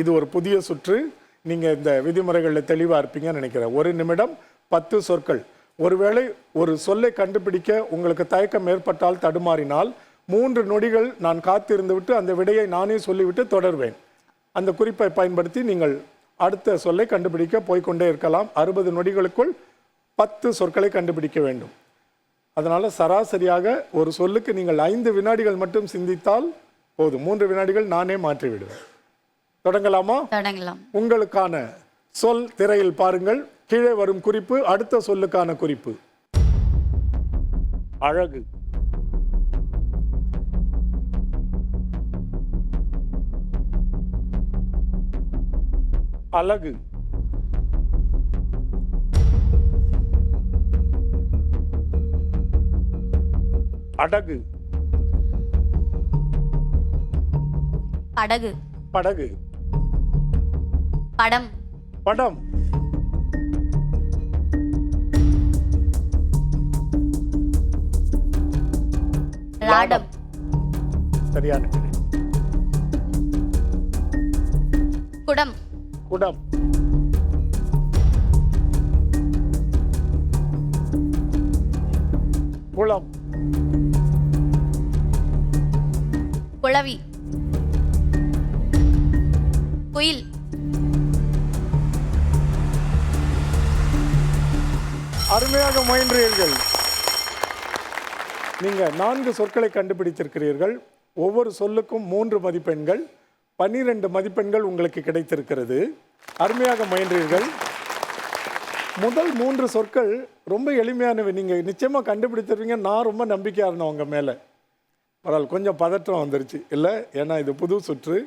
இது ஒரு புதிய சுற்று. நீங்கள் இந்த விதிமுறைகளில் தெளிவாக இருப்பீங்கன்னு நினைக்கிறேன். ஒரு நிமிடம் பத்து சொற்கள். ஒருவேளை ஒரு சொல்லை கண்டுபிடிக்க உங்களுக்கு தயக்கம் ஏற்பட்டால் தடுமாறினால் மூன்று நொடிகள் நான் காத்திருந்து விட்டு அந்த விடையை நானே சொல்லிவிட்டு தொடர்வேன். அந்த குறிப்பை பயன்படுத்தி நீங்கள் அடுத்த சொல்லை கண்டுபிடிக்க போய்க்கொண்டே இருக்கலாம். அறுபது நொடிகளுக்குள் பத்து சொற்களை கண்டுபிடிக்க வேண்டும். அதனால் சராசரியாக ஒரு சொல்லுக்கு நீங்கள் ஐந்து வினாடிகள் மட்டும் சிந்தித்தால் போதும். மூன்று வினாடிகள் நானே மாற்றிவிடுவேன். தொடங்கலாமா? தொடங்கலாம். உங்களுக்கான சொல் திரையில் பாருங்கள். கீழே வரும் குறிப்பு அடுத்த சொல்லுக்கான குறிப்பு. அழகு. அழகு. அடகு. படகு படகு. படம். படம். லாடம் சரியான. குடம். குடம். குளம். குளவி. குயில். அருமையாக முயன்றீர்கள். நீங்கள் நான்கு சொற்களை கண்டுபிடித்திருக்கிறீர்கள். ஒவ்வொரு சொல்லுக்கும் மூன்று மதிப்பெண்கள். பன்னிரெண்டு மதிப்பெண்கள் உங்களுக்கு கிடைத்திருக்கிறது. அருமையாக முயன்றீர்கள். முதல் மூன்று சொற்கள் ரொம்ப எளிமையானவை. நீங்கள் நிச்சயமாக கண்டுபிடித்திருவீங்க நான் ரொம்ப நம்பிக்கையாக இருந்தேன் உங்கள் மேலே. பரவாயில்ல கொஞ்சம் பதற்றம் வந்துருச்சு. இல்லை ஏன்னா இது புது சுற்று.